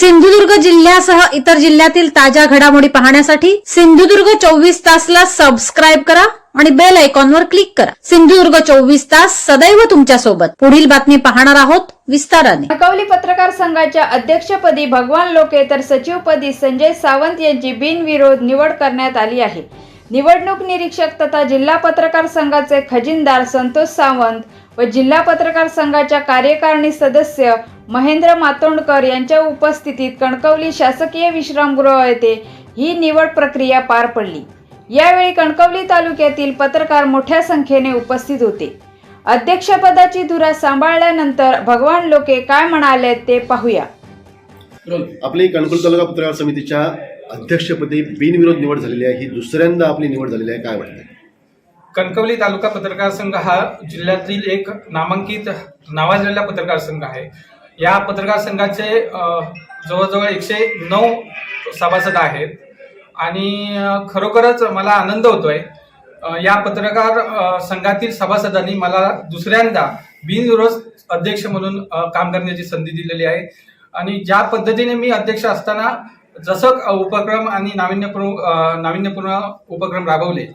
सिंधुदुर्ग जिल्ह्यासह इतर जिल्ह्यातील ताज्या घडामोडी पाहण्यासाठी सिंधुदुर्ग चोवीस तासला सबस्क्राईब करा आणि बेल आयकॉनवर क्लिक करा. सिंधुदुर्ग चोवीस तास सदैव तुमच्यासोबत पुढील बातमी पाहणार आहोत विस्ताराने. कणकवली पत्रकार संघाच्या अध्यक्षपदी भगवान लोके तर सचिवपदी संजय सावंत यांची बिनविरोध निवड करण्यात आली आहे. निवडणूक निरीक्षक तथा जिल्हा पत्रकार संघाचे खजिनदार संतोष सावंत व जिल्हा पत्रकार संघाच्या कार्यकारिणी सदस्य महेंद्र मातोंडकर यांच्या उपस्थितीत कणकवली शासकीय विश्रामगृह येथे ही निवड प्रक्रिया पार पडली. यावेळी कणकवली तालुक्यातील पत्रकार मोठ्या संख्येने उपस्थित होते. अध्यक्षपदाची धुरा सांभाळल्यानंतर भगवान लोके काय म्हणाले ते पाहूया. आपली कणकवली तालुका पत्रकार समितीच्या अध्यक्षपदी बिनविरोध निवड झालेली आहे. ही दुसऱ्यांदा आपली निवड झालेली आहे. काय वाटतं कणकवली तालुका पत्रकार संघ हा जिल्ह्यातील एक नामांकित नावाजलेला पत्रकार संघ आहे. या पत्रकार संघाचे जवळजवळ एकशे नऊ सभासद आहेत. आणि खरोखरच मला आनंद होतोय या पत्रकार संघातील सभासदांनी मला दुसऱ्यांदा बिनविरोध अध्यक्ष म्हणून काम करण्याची संधी दिलेली आहे. आणि ज्या पद्धतीने मी अध्यक्ष असताना जसं उपक्रम आणि नाविन्यपूर्ण नाविन्यपूर्ण उपक्रम राबवले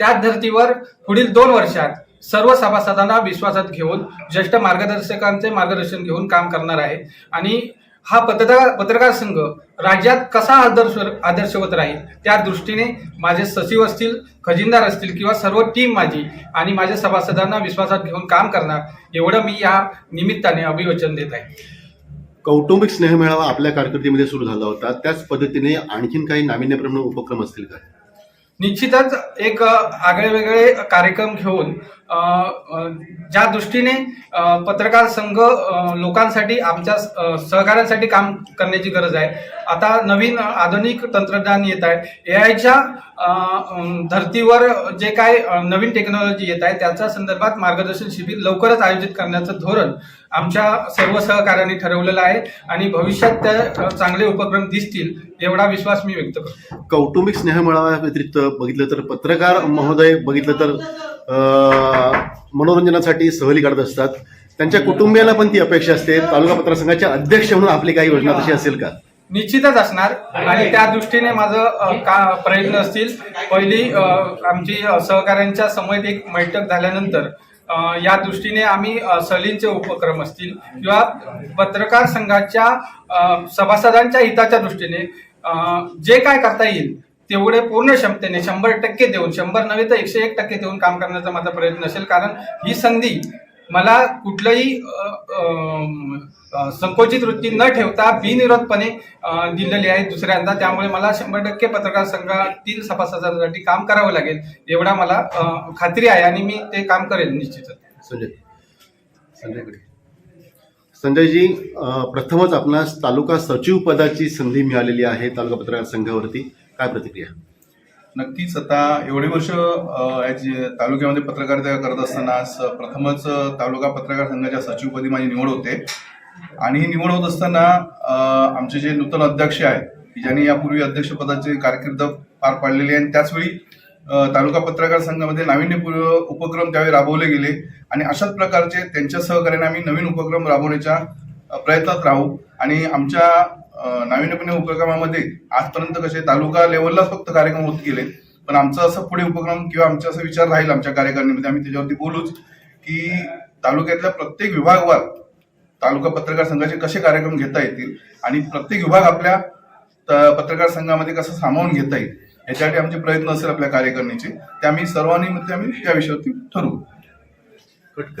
त्याच धर्तीवर पुढील दोन वर्षात सर्व सभासदांना विश्वासात घेऊन ज्येष्ठ मार्गदर्शकांचे मार्गदर्शन घेऊन काम करणार आहे. आणि हा पत्रकार पत्रकार संघ राज्यात कसा आदर्श आदर्शवत राहील त्या दृष्टीने माझे सचिव असतील खजिनदार असतील किंवा सर्व टीम माझी आणि माझ्या सभासदांना विश्वासात घेऊन काम करणार एवढं मी या निमित्ताने अभिवचन देत आहे. कौटुंबिक स्नेहमेळावा आपल्या कारकिर्दीमध्ये सुरू झाला होता. त्याच पद्धतीने आणखीन काही नाविन्यपूर्ण उपक्रम असतील का? निश्चितच एक आगळे वेगळे कार्यक्रम घेऊन ज्या दृष्टीने पत्रकार संघ लोकांसाठी आमच्या सहकार्यांसाठी सहकार्यासाठी काम करण्याची गरज आहे. आता नवीन आधुनिक तंत्रज्ञान येत आहे. ए आयच्या धर्तीवर जे काय नवीन टेक्नॉलॉजी येत आहे त्याच्या संदर्भात मार्गदर्शन शिबिर लवकरच आयोजित करण्याचं धोरण आमच्या सर्व सहकार्यांनी ठरवलेलं आहे आणि भविष्यात त्या चांगले उपक्रम दिसतील एवढा विश्वास मी व्यक्त करतो. कौटुंबिक स्नेहमेळावा व्यतिरिक्त बघितलं तर पत्रकार महोदय बघितलं तर मनोरंजनासाठी सहली काढत असतात. त्यांच्या कुटुंबियाला पण ती अपेक्षा असते. तालुका पत्रकार संघाच्या अध्यक्ष म्हणून आपली काही योजना तशी असेल का? निश्चितच असणार. आणि त्या दृष्टीने माझं का प्रयत्न असतील. पहिली आमची सहकाऱ्यांच्या समवेत एक बैठक झाल्यानंतर या दृष्टीने आम्ही सहलींचे उपक्रम असतील किंवा पत्रकार संघाच्या सभासदांच्या हिताच्या दृष्टीने जे काय करता येईल तेवढे पूर्ण क्षमतेने शंभर टक्के देऊन शंभर नव्हे तर एकशे एक टक्के देऊन काम करण्याचा माझा प्रयत्न असेल. कारण ही संधी मला कुठलंही संकोचित वृत्ती न ठेवता बिनविरोधपणे दिलेली आहे दुसऱ्यांदा. त्यामुळे मला शंभर टक्के पत्रकार संघातील सभासदांसाठी काम करावं लागेल एवढा मला खात्री आहे आणि मी ते काम करेल निश्चितच. संजय संजयकडे. संजयजी प्रथमच आपणास तालुका सचिव पदाची संधी मिळालेली आहे तालुका पत्रकार संघावरती. काय प्रतिक्रिया? नक्कीच. आता एवढे वर्ष तालुक्यामध्ये पत्रकारिता करत असताना प्रथमच तालुका पत्रकार संघाच्या सचिवपदी माझी निवड होते. आणि ही निवड होत असताना आमचे जे नूतन अध्यक्ष आहेत की ज्यांनी यापूर्वी अध्यक्षपदाचे कारकीर्द पार पाडलेली आहे आणि त्याचवेळी तालुका पत्रकार संघामध्ये नाविन्यपूर्ण उपक्रम त्यावेळी राबवले गेले. आणि अशाच प्रकारचे त्यांच्या सहकार्याने आम्ही नवीन उपक्रम राबवण्याच्या प्रयत्नात राहू. आणि आमच्या नाविन्यपूर्ण उपक्रमामध्ये आजपर्यंत कसे तालुका लेवललाच फक्त कार्यक्रम होत गेले. पण आमचं असं पुढे उपक्रम किंवा आमचा असा विचार राहील आमच्या कार्यकारिणीमध्ये. आम्ही त्याच्यावरती बोलूच की तालुक्यातल्या प्रत्येक विभागवार तालुका पत्रकार संघाचे कसे कार्यक्रम घेता येतील आणि प्रत्येक विभाग आपल्या त- पत्रकार संघामध्ये कसं सामावून घेता येईल याच्यासाठी आमचे प्रयत्न असेल आपल्या कार्यकारिणीचे. ते आम्ही सर्वांनी मध्ये आम्ही त्या विषयावरती ठरवू कट